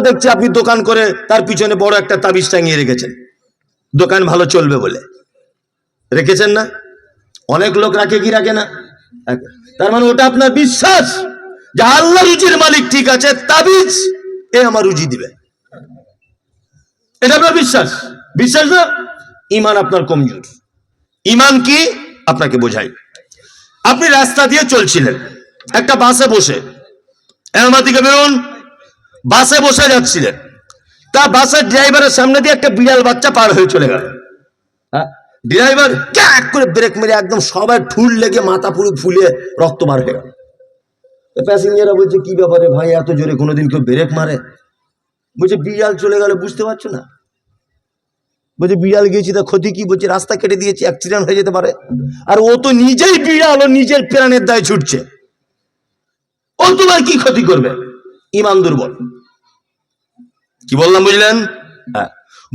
দেখছি আপনি দোকান করে তার পিছনে বড় একটা তাবিজ টাঙিয়ে রেখেছেন। দোকান ভালো চলবে বলে। রেখেছেন না? অনেক লোক রাখে কি রাখে না? তার মানে ওটা আপনার বিশ্বাস? যে আল্লাহ রুজির মালিক ঠিক আছে, তাবিজ এ আমার রুজি দিবে। এটা আপনার বিশ্বাস? বিশ্বাস না? ইমান আপনার কমজোর। ইমান কি? আপনাকে বোঝাই। আপনি রাস্তা দিয়ে চলছিলেন। একটা বাসে বসে। আমার দিকে বেরোন বাসে বসে যাচ্ছিলেন। তা বাসের ড্রাইভারের সামনে দিয়ে একটা বিড়াল বাচ্চা পার হয়ে চলে গেল। হ্যাঁ? ড্রাইভার ক্যাক করে ব্রেক মেরে একদম সবাই ঠুল লেগে মাথা পুরো ফুলে রক্ত বার হয়ে গেল। প্যাসেঞ্জাররা বলছে, কি ব্যাপারে ভাই, এত জোরে কোনোদিন কেউ ব্রেক মারে? বলছে, বিড়াল চলে গেলে, বুঝতে পারছ না? বলছে, বিড়াল গিয়েছি তা ক্ষতি কি? বলছে, রাস্তা কেটে দিয়েছি, অ্যাক্সিডেন্ট হয়ে যেতে পারে। আর ও তো নিজেই বিড়াল, ও নিজের প্রাণের দায় ছুটছে। ও তোমার কি ক্ষতি করবে? ইমান দুর্বল। কি বললাম বুঝলেন? হ্যাঁ।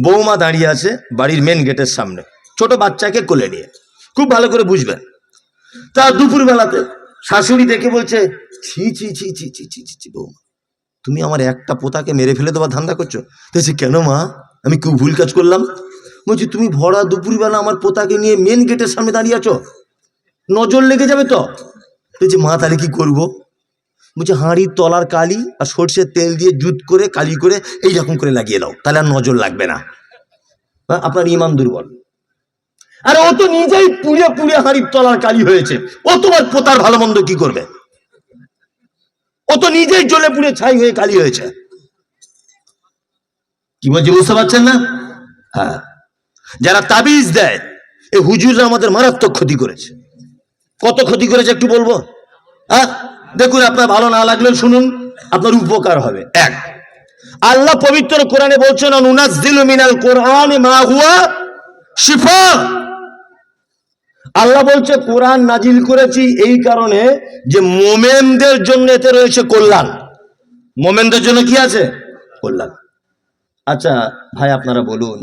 বৌমা দাঁড়িয়ে আছে বাড়ির মেন গেটের সামনে। ছোট বাচ্চাকে কোলে নিয়ে। খুব ভালো করে বুঝবেন। তা দুপুর বেলাতে শাশুড়ি দেখে বলছে, ছি ছি ছি ছি ছি ছি ছি ছি, বৌমা, তুমি আমার একটা পোতাকে মেরে ফেলে দেওয়ার ধান্দা করছ? দেখছি, কেন মা? আমি খুব ভুল কাজ করলাম? বলছি, তুমি ভরা দুপুরবেলা আমার পোতাকে নিয়ে মেন গেটের সামনে দাঁড়িয়ে আছো? নজর লেগে যাবে তো? বলছি মা, তাহলে কি করব? বলছে হাঁড়ির তলার কালি আর সর্ষের তেল দিয়ে জুত করে কালি করে এইরকম করে লাগিয়ে দাও তাহলে আর নজর লাগবে না। হ্যাঁ, আপনার ইমান দুর্বল। আরে ও তো নিজেই পুড়ে পুড়ে হাঁড়ির তলার কালি হয়েছে। ও তোমার পোতার ভালো মন্দ কি করবে? ও তো নিজেই জ্বলে পুড়ে ছাই হয়ে কালি হয়েছে। কি বলছে বুঝতে পারছেন না? হ্যাঁ। যারা তাবিজ দেয় এই হুজুররা আমাদের মারাত্মক ক্ষতি করেছে। কত ক্ষতি করেছে একটু বলব? হ্যাঁ? দেখুন, আপনার ভালো না লাগলেও শুনুন, আপনার উপকার হবে। এক, আল্লাহ পবিত্র কোরআনে বলছেন মিনাল কোরআন মা হুয়া শিফা। আল্লাহ বলছে, কোরআন নাজিল করেছি এই কারণে যে মোমেনদের জন্য এতে রয়েছে কল্যাণ। মোমেনদের জন্য কি আছে? কল্যাণ। আচ্ছা ভাই, আপনারা বলুন,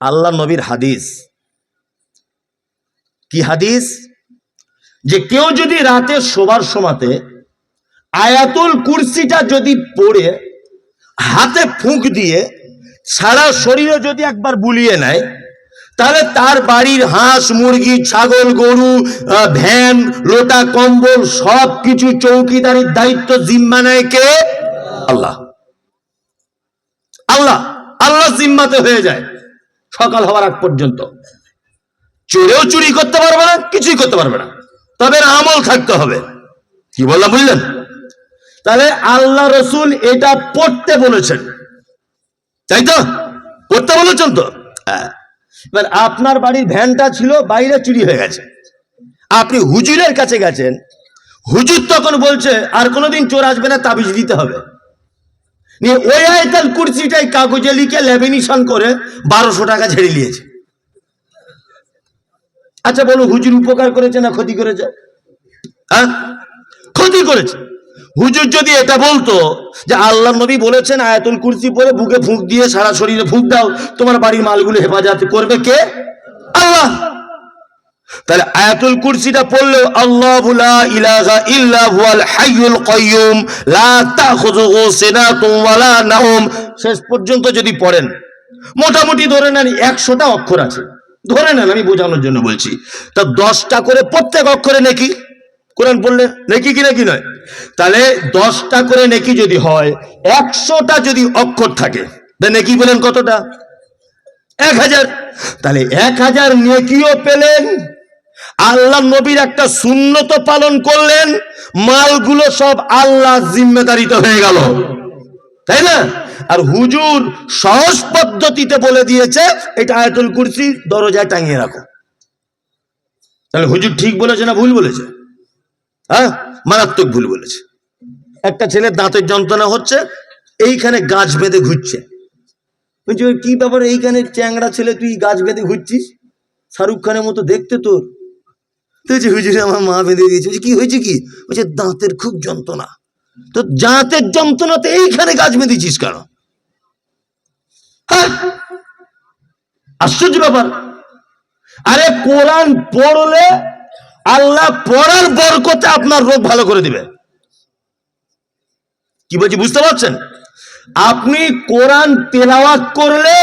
আল্লাহ নবীর হাদিস, কি হাদিস? যে কেউ যদি রাতে শোবার সময়তে আয়াতুল কুরসিটা যদি পড়ে, হাতে ফুঁক দিয়ে সারা শরীরে যদি একবার বুলিয়ে নেয়, তাহলে তার বাড়ির হাঁস, মুরগি, ছাগল, গরু ভ্যান, লোটা, কম্বল সব কিছু চৌকিদারির দায়িত্ব জিম্মা নেয় কে? আল্লাহ। আল্লাহ আল্লাহ জিম্মাতে হয়ে যায় সকাল হওয়ার আগ পর্যন্ত। চোরেও চুরি করতে পারবে না, কিছুই করতে পারবে না। তবে আমল থাকতে হবে। কি বললাম, বুঝলেন? তাহলে আল্লাহ রসুল এটা পড়তে বলেছেন। তাই তো? পড়তে বলেছেন তো? হ্যাঁ। এবার আপনার বাড়ির ভ্যানটা ছিল, বাইরে চুরি হয়ে গেছে। আপনি হুজুরের কাছে গেছেন, হুজুর তখন বলছে, আর কোনোদিন চোর আসবে না, তাবিজ দিতে হবে। নিয়ে ওই আয়তাল কুর্সিটাই কাগজে লিখে ল্যামিনেশন করে বারোশো টাকা ছেড়ে নিয়েছে। আচ্ছা বলো, হুজুর উপকার করেছে না ক্ষতি করেছে? হ্যাঁ? ক্ষতি করেছে। হুজুর যদি এটা বলতো যে আল্লাহ নবী বলেছেন, আয়াতুল কুরসি পরে বুকে ফুঁক দিয়ে সারা শরীরে ফুঁক দাও, তোমার বাড়ির মালগুলো হেফাজত করবে কে? আল্লাহ। তাহলে আয়াতুল কুরসিটা পড়লেও আল্লাহু লা ইলাহা ইল্লা হুয়াল হাইয়ুল কাইয়ুম, লা তাখুযুহু সিনাতুন ওয়ালা নাওম। শেষ পর্যন্ত যদি পড়েন, মোটামুটি ধরে নেন একশোটা অক্ষর আছে। ধরে নেন, আমি বোঝানোর জন্য বলছি। তা দশটা করে প্রত্যেক অক্ষরে নেকি? কোরআন পড়লে নেকি কি নাকি নয়। তাহলে দশটা করে নেকি যদি হয়, একশোটা যদি অক্ষর থাকে, তা নেকি বলেন কতটা? এক হাজার। তাহলে এক হাজার নেকিও পেলেন, আল্লাহ নবীর একটা শূন্যত পালন করলেন, মালগুলো সব আল্লাহ জিম্মেদারিতে হয়ে গেল। তাই না? আর হুজুর সহজ পদ্ধতিতে বলে দিয়েছে এটা আয়াতুল কুরসি দরজায় টাঙিয়ে রাখো। তাহলে হুজুর ঠিক বলেছে না ভুল বলেছে? হ্যাঁ? মারাত্মক ভুল বলেছে। একটা ছেলের দাঁতের যন্ত্রণা হচ্ছে এইখানে গাছ বেঁধে ঘুরছে। বলছি কি ব্যাপার এইখানে চ্যাংড়া ছেলে তুই গাছ বেঁধে ঘুরছিস? শাহরুখ খানের মতো দেখতে তোর? তুই হুজুরে আমার মা বেঁধে দিয়েছে। বলছি, কি হয়েছে কি? বলছে দাঁতের খুব যন্ত্রণা। তো দাঁতের যন্ত্রণাতে এইখানে গাছ বেঁধেছিস হ্যাঁ আশ্চর্য ব্যাপার। আরে কোরআন পড়লে আল্লাহ পড়ার বরকতে আপনার রোগ ভালো করে দিবে। কি বলছি, বুঝতে পারছেন? আপনি কোরআন তেলাওয়াত করলে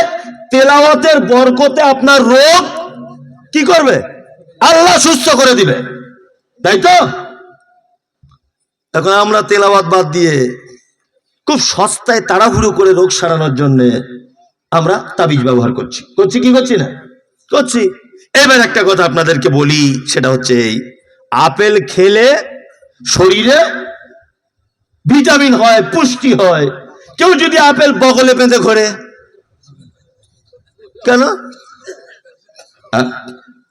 তেলাওয়াতের বরকতে আপনার রোগ কি করবে? আল্লাহ সুস্থ করে দিবে। তাই তো? এখন আমরা তেলাওয়াত বাদ দিয়ে খুব সস্তায় তাড়াহুড়ো করে রোগ সারানোর জন্য আমরা তাবিজ ব্যবহার করছি। করছি কি করছি না? করছি। এবার একটা কথা আপনাদেরকে বলি, সেটা হচ্ছে এই, আপেল খেলে শরীরে ভিটামিন হয়, পুষ্টি হয়। কেউ যদি আপেল বগলে বেঁধে ঘোরে। কেন?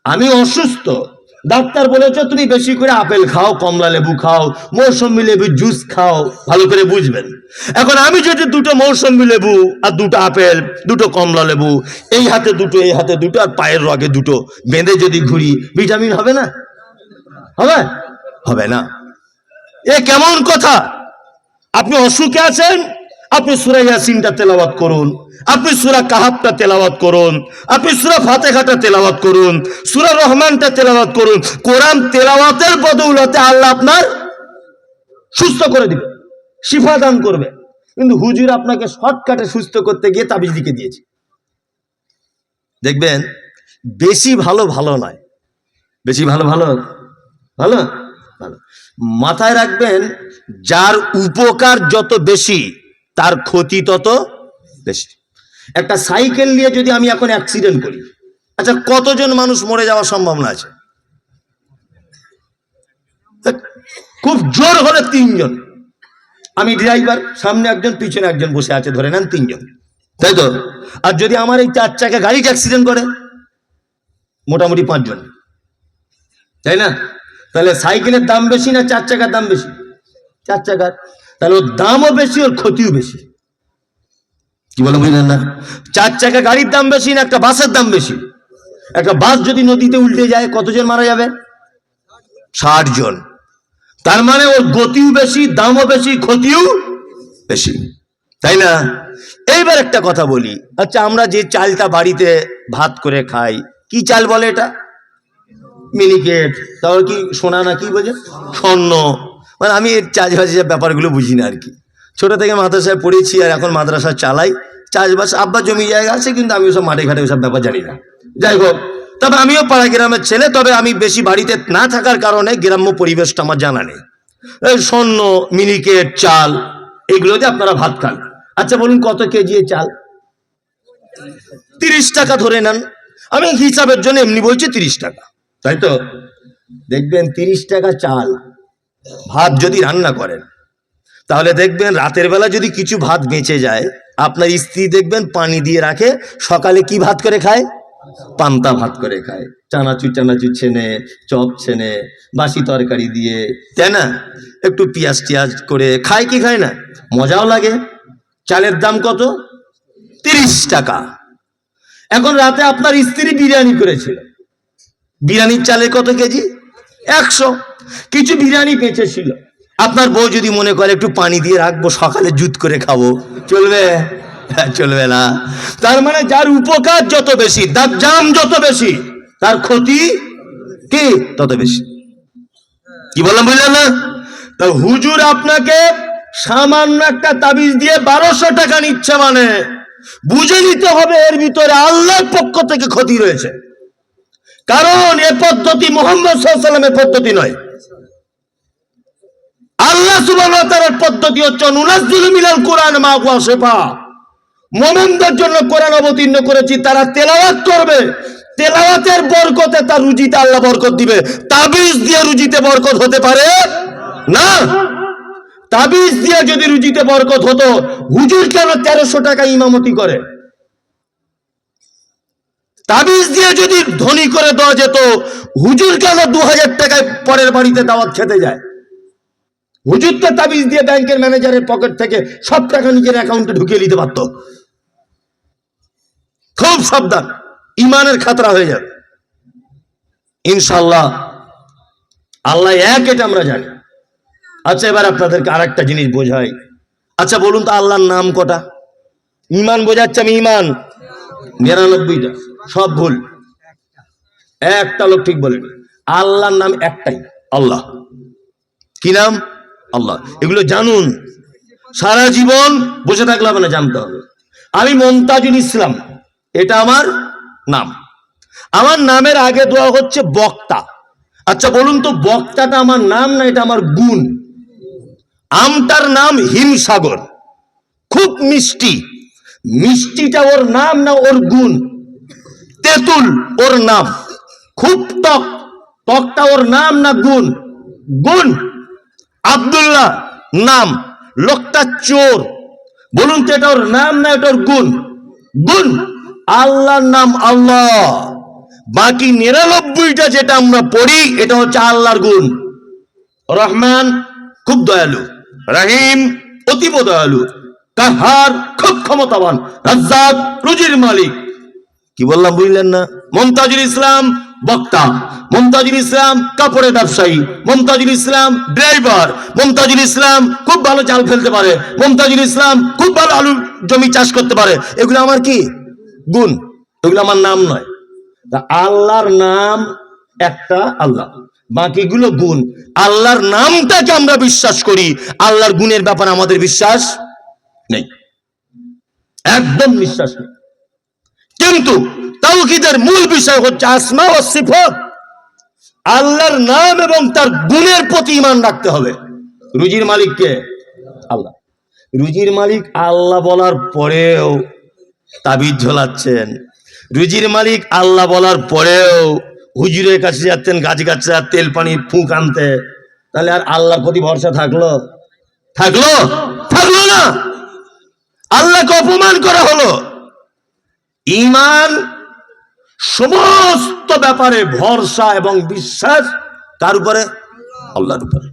আমি অসুস্থ। ডাক্তার বলেছে, তুমি বেশি করে আপেল খাও, কমলা লেবু খাও মৌসুমি লেবু, জুস খাও, ভালো করে বুঝবেন। এখন আমি যদি দুটো মৌসুমি লেবু আর দুটো আপেল, দুটো কমলা লেবু, এই হাতে দুটো, এই হাতে দুটো, আর পায়ের রগে দুটো বেঁধে যদি ঘুরি, ভিটামিন হবে না? হবে? হবে না। এ কেমন কথা? আপনি অসুখে আছেন? আপনি সুরা ইয়াসিনটা তেলাওয়াত করুন। আপনি সুরা কাহাবটা তেলাওয়াত করুন। আপনি সুরা ফাতেহাটা তেলাওয়াত করুন। সুরা রহমানটা তেলাওয়াত করুন। কোরআন তেলাওয়াতের বদৌলতে আল্লাহ আপনার সুস্থ করে দিবে, শিফা দান করবে। কিন্তু হুজুর আপনাকে শর্টকাটে সুস্থ করতে গিয়ে তাবিজ দিকে দিয়েছে। দেখবেন, বেশি ভালো ভালো নয়। বেশি ভালো ভালো? ভালো? ভালো। মাথায় রাখবেন, যার উপকার যত বেশি তার ক্ষতি তত বেশি। একটা সাইকেল নিয়ে যদি আমি এখন অ্যাক্সিডেন্ট করি আচ্ছা কতজন মানুষ মরে যাওয়ার সম্ভাবনা আছে? খুব জোর হলে তিনজন। আমি ড্রাইভার সামনে একজন, পিছনে একজন বসে আছে, ধরে নেন তিনজন। তাই তো? আর যদি আমার এই চার চাকা গাড়িটা অ্যাক্সিডেন্ট করে, মোটামুটি পাঁচজন। তাই না? তাহলে সাইকেলের দাম বেশি না চার চাকার দাম বেশি? চার চাকার তাহলে ওর দামও বেশি, ওর ক্ষতিও বেশি। কি বলে বুঝলেন না? চার চাকা গাড়ির দাম বেশি না, একটা বাসের দাম বেশি। একটা বাস যদি নদীতে উল্টে যায়, কতজন মারা যাবে? ষাট জন। তার মানে ওর গতিও বেশি, দামও বেশি, ক্ষতিও বেশি। তাই না? এইবার একটা কথা বলি। আচ্ছা আমরা যে চালটা বাড়িতে ভাত করে খাই, কি চাল বলে এটা? মিনিকেট। তারপর কি সোনা না কি বোঝে? স্বর্ণ। মানে আমি এর চাষবাসের ব্যাপারগুলো বুঝি না আর কি। ছোটো থেকে মাদ্রাসায় পড়েছি আর এখন মাদ্রাসা চালাই। চাষবাস আব্বা জমি জায়গা আছে, কিন্তু আমি ওসব মাঠে ঘাটে ওসব ব্যাপার জানি না। যাই হোক, তবে আমিও পাড়া গ্রামের ছেলে, তবে আমি বেশি বাড়িতে না থাকার কারণে গ্রাম্য পরিবেশটা আমার জানা নেই। স্বর্ণ মিনিকেট চাল, এগুলো দিয়ে আপনারা ভাত খান। আচ্ছা বলুন কত কেজি চাল? তিরিশ টাকা ধরে নেন। আমি হিসাবের জন্য এমনি বলছি তিরিশ টাকা। তাই তো? দেখবেন তিরিশ টাকা চাল। ভাত যদি রান্না করেন, তাহলে দেখবেন রাতের বেলা যদি কিছু ভাত বেঁচে যায়, আপনার স্ত্রী দেখবেন পানি দিয়ে রাখে, সকালে কি ভাত করে খায়? পান্তা ভাত করে খায়। চানাচুর চানাচুর ছেনে, চপ ছেনে, বাসি তরকারি দিয়ে, তাই না? একটু পিঁয়াজ টিয়াজ করে খায় কি খায় না? মজাও লাগে। চালের দাম কত? তিরিশ টাকা। এখন রাতে আপনার স্ত্রী বিরিয়ানি করেছিল। বিরিয়ানির চালে কত কেজি? একশো। কিছু বিরিয়ানি বেঁচেছিল আপনার বউ যদি মনে করে একটু পানি দিয়ে রাখব সকালে জুত করে খাব। চলবে? হ্যাঁ, চলবে না। তার মানে যার উপকার যত বেশি তার জাম যত বেশি তার ক্ষতি কি? তত বেশি। কি বললাম বুঝলেন না? তা হুজুর আপনাকে সামান্য একটা তাবিজ দিয়ে বারোশো টাকা নিচ্ছে মানে বুঝে নিতে হবে এর ভিতরে আল্লাহর পক্ষ থেকে ক্ষতি রয়েছে। কারণ এ পদ্ধতি মোহাম্মদ সাল্লামের পদ্ধতি নয়। আল্লাহ তাআলার পদ্ধতি হচ্ছে, নুনাজ্জিলু মিনাল কোরআন মা শিফা। মুমিনদের জন্য কোরআন অবতীর্ণ করেছি, তারা তেলাওয়াত করবে। তেলাওয়াতের বরকতে তার রুজিতে আল্লাহ বরকত দিবে। তাবিজ দিয়ে রুজিতে বরকত হতে পারে না? তাবিজ দিয়ে যদি রুজিতে বরকত হতো, হুজুর কেন তেরোশো টাকা ইমামতি করে? তাবিজ দিয়ে যদি ধনী করে দেওয়া যেত, হুজুর কেন দু হাজার টাকায় পরের বাড়িতে দাওয়াত খেতে যায়? হুজুর তো তাবিজ দিয়ে ব্যাংকের ম্যানেজারের পকেট থেকে সব টাকা নিজের অ্যাকাউন্টে ঢুকিয়ে নিতে পারত। খুব সাবধান, ইমানের খাতরা হয়ে যাবে। ইনশাল্লাহ আল্লাহ এক এটা আমরা জানি। আচ্ছা এবার আপনাদেরকে আরেকটা জিনিস বোঝাই। আচ্ছা বলুন তো আল্লাহর নাম কটা? ইমান বোঝাচ্ছে আমি, ইমান? নিরানব্বইটা। সব ভুল। একটা লোক ঠিক বলেন আল্লাহর নাম একটাই, আল্লাহ। কি নাম? আল্লাহ। এগুলো জানুন। সারা জীবন বসে থাকলে হবে না, জানতে হবে। আমি মমতাজুল ইসলাম। এটা আমার নাম। আমার নামের আগে দেওয়া হচ্ছে বক্তা। আচ্ছা বলুন তো, বক্তাটা আমার নাম না এটা আমার গুণ? আমটার নাম হিমসাগর। খুব মিষ্টি। মিষ্টিটা ওর নাম না ওর গুণ? তেঁতুল ওর নাম। খুব টক। টকটা ওর নাম না গুণ? গুণ। আব্দুল্লাহ নাম। লোকটা চোর। বলুন তো এটা ওর নাম না এটা ওর গুণ? গুণ। আল্লাহর নাম আল্লাহ। বাকি নিরানব্বইটা যেটা আমরা পড়ি, এটা হচ্ছে আল্লাহর গুণ। রহমান খুব দয়ালু। রাহিম অতীব দয়ালু। কাহার খুব ক্ষমতাবান। রাজ্জাক রুজির মালিক। কি বললাম বুঝলেন না? মমতাজুল ইসলাম বক্তা। মমতাজুল ইসলাম কাপড়ের ব্যবসায়ী। মমতাজুল ইসলাম ড্রাইভার মমতাজুল ইসলাম খুব ভালো চাল ফেলতে পারে। মমতাজুল ইসলাম খুব ভালো আলু জমি চাষ করতে পারে। এগুলো আমার কি? গুণ। এগুলো আমার নাম নয়। আল্লাহর নাম একটা আল্লাহ। বাকিগুলো গুণ। আল্লাহর নামটাকে আমরা বিশ্বাস করি। আল্লাহর গুণের ব্যাপারে আমাদের বিশ্বাস নেই। একদম বিশ্বাস নেই। কিন্তু তাওহীদের মূল বিষয় হচ্ছে আসমা ও সিফত। আল্লাহর নাম এবং তার গুণের প্রতি ইমান রাখতে হবে। রুজির মালিককে আল্লাহ। রুজির মালিক আল্লাহ বলার পরেও তাবিজ ঝোলাচ্ছেন। রুজির মালিক আল্লাহ বলার পরেও হুজুরের কাছে যাচ্ছেন গাছ গাছা তেল পানি ফুঁক আনতে। তাহলে আর আল্লাহর প্রতি ভরসা থাকল? থাকল? থাকল না। আল্লাহকে অপমান করা হলো। ইমান সমস্ত ব্যাপারে ভরসা এবং বিশ্বাস কার উপরে আল্লাহর উপরে।